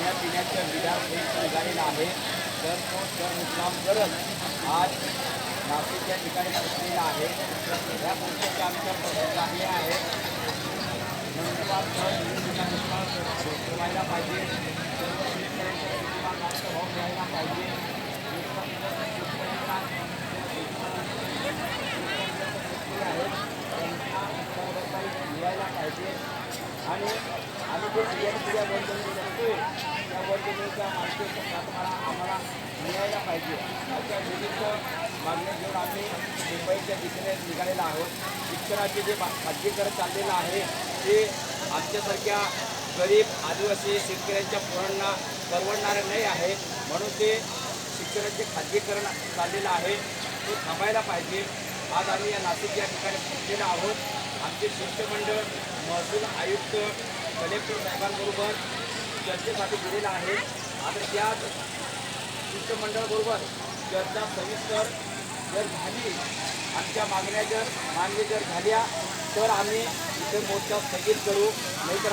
खाण्यापिण्याच्या विधान निघालेला आहे. तर तो जर मुद्दाम करत आज नाशिकच्या ठिकाणी पोचलेला आहे. या गोष्टीचा आमच्या प्रमुख हे आहे. नंदुरबार व्हायला पाहिजे. भाव घ्यायला पाहिजे. मिळायला पाहिजे आणि आम्ही जे पिढ्या बिया करतोय त्या वर्गणीच्या आम्हाला मिळायला पाहिजे. अशा विविध मागण्या घेऊन आम्ही मुंबईच्या दिशेने निघालेलो आहोत. शिक्षणाचे जे खाजगीकरण चाललेलं आहे ते आमच्यासारख्या गरीब आदिवासी शेतकऱ्यांच्या पोरांना परवडणारं नाही आहे. म्हणून ते शिक्षणाचे खाजगीकरण चाललेलं आहे. ते थांबायला पाहिजे. आज आम्ही या नाशिक या ठिकाणी पोहोचलेलो आहोत. आमचे शिष्टमंडळ महसूल आयुक्त कलेक्टर साहेबांबरोबर चर्चेसाठी दिलेला आहे. आता त्या शिष्टमंडळाबरोबर चर्चा सविस्तर जर झाली आमच्या मागण्या जर मान्य जर झाल्या तर आम्ही इथे मोर्चा स्थगित करू. नाहीतर